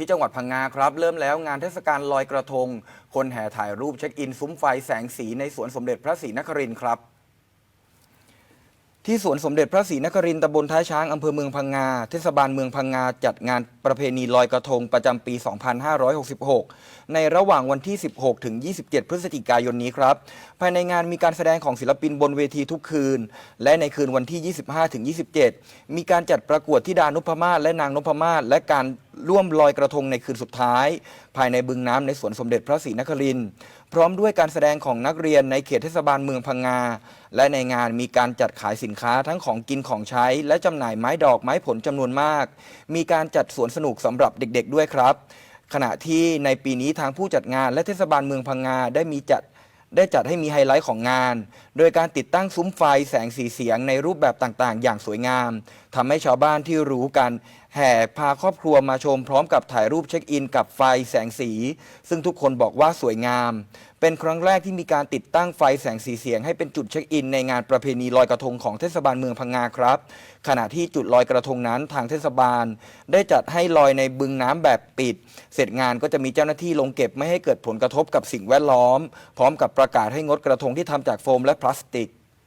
ที่จังหวัดพังงาครับ เริ่มแล้วงานเทศกาลลอยกระทง คนแห่ถ่ายรูปเช็คอินซุ้มไฟแสงสีในสวนสมเด็จพระศรีนครินทร์ครับที่สวนสมเด็จพระศรีนครินทร์ตำบลท้ายช้างอำเภอเมืองพังงา เทศบาลเมืองพังงา จัดงานประเพณีลอยกระทงประจำปี 2566 ในระหว่างวันที่ 16 ถึง 27 พฤศจิกายนนี้ครับ ภายในงานมีการแสดงของศิลปินบนเวทีทุกคืน และในคืนวันที่ 25 ถึง 27 มีการจัดประกวดธิดานุพมาศและนางนพมาศและการ ร่วมลอยกระทงในคืนสุดท้าย ภายในบึงน้ำในสวนสมเด็จพระศรีนครินทร์พร้อมด้วยการแสดงของนักเรียนในเขตเทศบาลเมืองพังงา และในงานมีการจัดขายสินค้าทั้งของกินของใช้ และจำหน่ายไม้ดอกไม้ผลจำนวนมาก มีการจัดสวนสนุกสำหรับเด็กๆด้วยครับ ขณะที่ในปีนี้ทางผู้จัดงานและเทศบาลเมืองพังงาได้มีจัดได้จัดให้มีไฮไลท์ของงาน โดยการติดตั้งซุ้มไฟแสงสีเสียงในรูปแบบต่างๆ อย่างสวยงาม ทำให้ชาวบ้านที่รู้กันแห่พาครอบครัวมาชมพร้อมกับถ่ายรูปเช็คอินกับไฟแสงสี ซึ่งทุกคนบอกว่าสวยงาม เป็นครั้งแรกที่มีการติดตั้งไฟแสงสีเสียงให้เป็นจุดเช็คอิน ในงานประเพณีลอยกระทงของเทศบาลเมืองพังงาครับ ขณะที่จุดลอยกระทงนั้นทางเทศบาล ได้จัดให้ลอยในบึงน้ำแบบปิด เสร็จงานก็จะมีเจ้าหน้าที่ลงเก็บไม่ให้เกิดผลกระทบกับสิ่งแวดล้อม พร้อมกับประกาศให้งดกระทงที่ทำจากโฟมและพลาสติก